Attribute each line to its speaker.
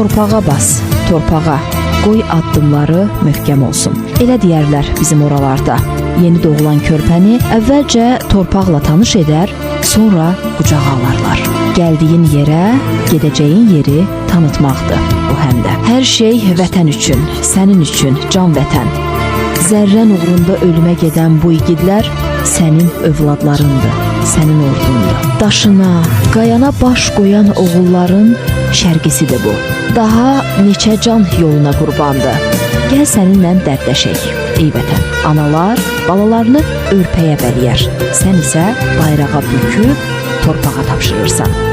Speaker 1: Torpağa bas, torpağa. Qoy addımları möhkəm olsun. Elə deyərlər bizim oralarda. Yeni doğulan körpəni əvvəlcə torpaqla tanış edər, sonra qucağa alarlar. Gəldiyin yerə, gedəcəyin yeri tanıtmaqdır bu həm də. Hər şey vətən üçün, sənin üçün, can vətən. Zərrən uğrunda ölümə gedən bu igidlər sənin övladlarındır, sənin ordundur. Daşına, qayana baş qoyan oğulların şərqisidir bu. Daha neçə can yoluna qurbandı. Gəl səninlə dərdləşək. Ey vətən, analar balalarını örpəyə bələyər. Sən isə bayrağa büküb torpağa tapşırırsan.